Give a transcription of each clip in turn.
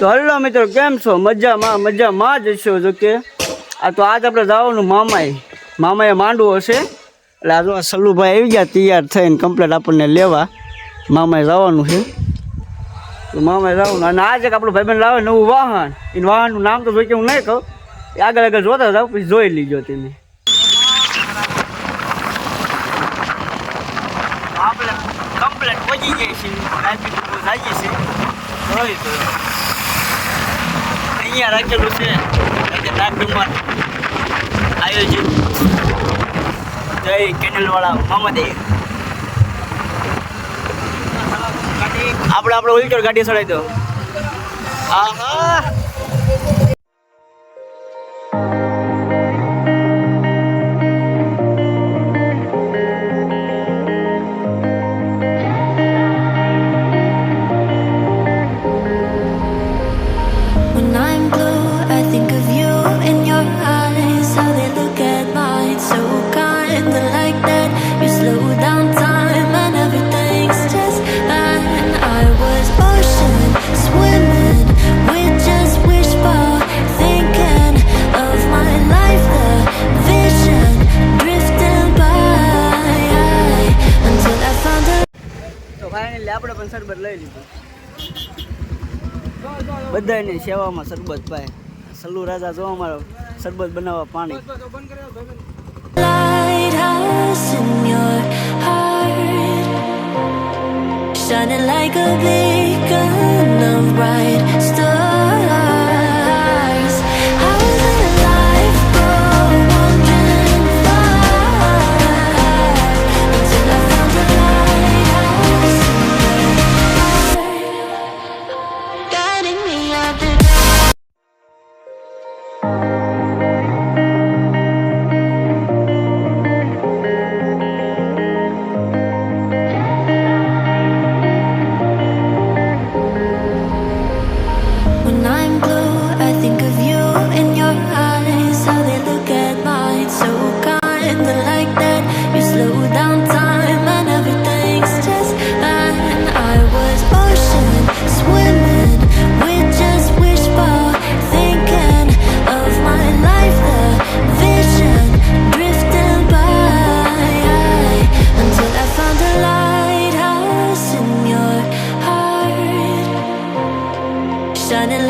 તો હલો મિત્રો, કેમ છો? મજામાં મજામાં જ છો, જો કે. આ તો આજ આપણે જવાનું મામાએ. મામાએ માંડવો હશે. એટલે આ સલ્લુભાઈ આવી ગયા, તૈયાર થઈને કમ્પ્લેટ આપણને લેવા. મામાએ જવાનું છે. તો મામાએ જવાનું. અને આજે આપણું ભાઈબંધ લાવે નવું વાહન. એ વાહનનું નામ તો જોઈ કે હું નહીં કહું. આગળ આગળ જોતા જાવ પછી જોઈ લીજો તમે. આપણે કમ્પ્લેટ પહોંચી ગઈ છે ટ્રાફિક બહુ લાગી છે જોઈ તો અહીંયા રાખેલું છે. એટલે નાગડુમાં આયોજિત જય કેનલવાળા મોહમ્મદ આપણે આપણે ઉલટો ગાડી ચડાવી દો. આહા! પણ શરબત લઈ બધાને સેવામાં શરબત પાય સલ્લુ રાજા જો અમારો શરબત બનાવવા પાણી shining like a beacon of bright stars.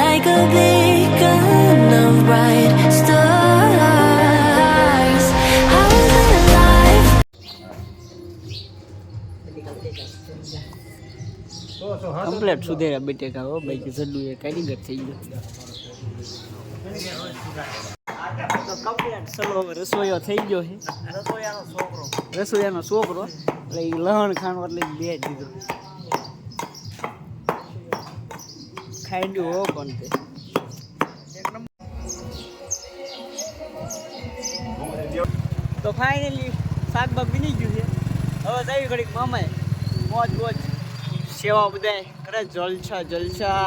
Like a beacon of bright stars. I was alive. Complete સુધેરા બટેકા હો બાકી સલ્લુ એ કારીગર થઈ ગયો તો કમ્પ્લેટ સલ્લુ હવે રસોઈયો થઈ ગયો છે રસોઈયાનો છોકરો રસોઈયાનો છોકરો એટલે એ લહણ ખાણ એટલે ઈ બે દીધો ખાઈ હો પણ તે તો ફાઇનલી શાક બાક બની ગયું છે. હવે જઈ ઘડીક મામાએ. મોજ મોજ સેવા બધાય. કરે જલસા જલસા.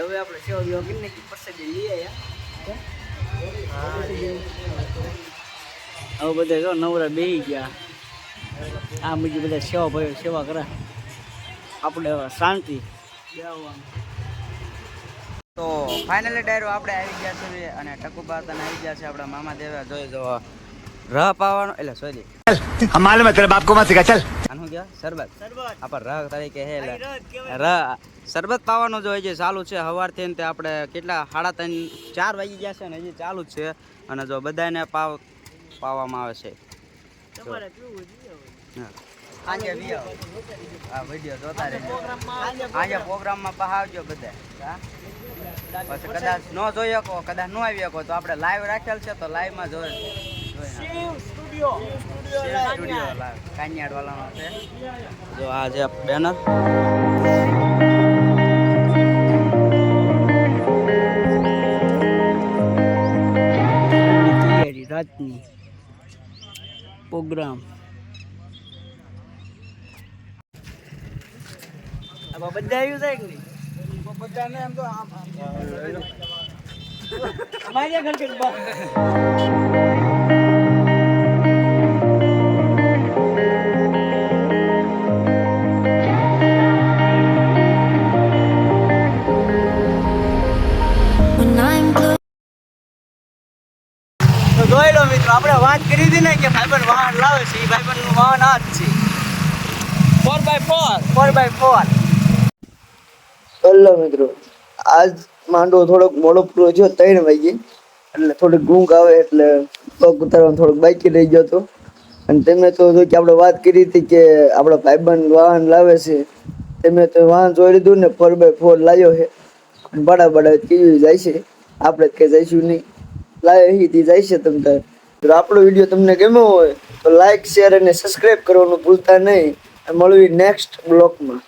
હવે આપણે સેવા બેવા કરી નાખી પ્રસાદી લઈ આવ્યા હવે બધા નવરા બેહી ગયા. આ બીજી બધા સેવા ભાઈઓ સેવા કરે. આપણે શાંતિ. બેહવાનું તો ફાઇનલી ડાયરો આપણે આવી ગયા છે અને ટકુબા તને આવી ગયા છે આપણા મામા દેવા. જોઈ જો. રહ પાવાનો એટલે સોરી ચલ માલુમ હે તેરે બાપ કો મત ચલ આનું કે શરબત. શરબત. આપણ રહ તરીકે હે એટલે રહ શરબત પાવાનો જો હજી ચાલુ છે. સવારથી ને આપણે કેટલા સાડા ત્રણ ચાર વાગી ગયા છે ને હજી ચાલુ જ છે. અને જો બધાને પાવ પાવામાં આવે છે. હા. આજે વિયો આ આજે પ્રોગ્રામમાં પહાવજો બધા. હા? પછી કદાચ ન જોઈ શકો કદાચ ન આવી શકો તો આપણે લાઈવ રાખેલ છે તો લાઈવમાં જોઈ સ્ટુડિયો સ્ટુડિયો લાઈવ છે. જો આ છે બેનર રાતની પ્રોગ્રામ. બધા આવ્યું છે કે નહીં? બધાને એમ તો અમારી ઘર કે મિત્રો આપણે વાત કરી હતી ને કે ભાઈબંધ વાહન લાવે છે એ ભાઈબંધનું વાહન આ જ છે. Four by four four by four hello મિત્રો, આજ માંડવો થોડોક મોડો પૂરો થયો, ત્રણ વાગે એટલે થોડીક ઊંઘ આવે, એટલે પગ ઉતારવાનું થોડોક બાકી રહી ગયો હતો. અને તેમણે તો કે આપણે વાત કરી હતી કે આપણો ભાઈબંધ વાહન લાવે છે તેમણે તો વાહન જોઈ લીધું ને ફોર બાય ફોર લાવ્યો છે. અને બડા બડા કેવી જાય છે, આપણે કંઈ જઈશું નહીં. લાવ્યો અહીંથી જાય છે તમને જો આપણો વીડિયો તમને ગમ્યો હોય, તો લાઈક શેર અને સબસ્ક્રાઈબ કરવાનું ભૂલતા નહીં. મળવી નેક્સ્ટ બ્લોગમાં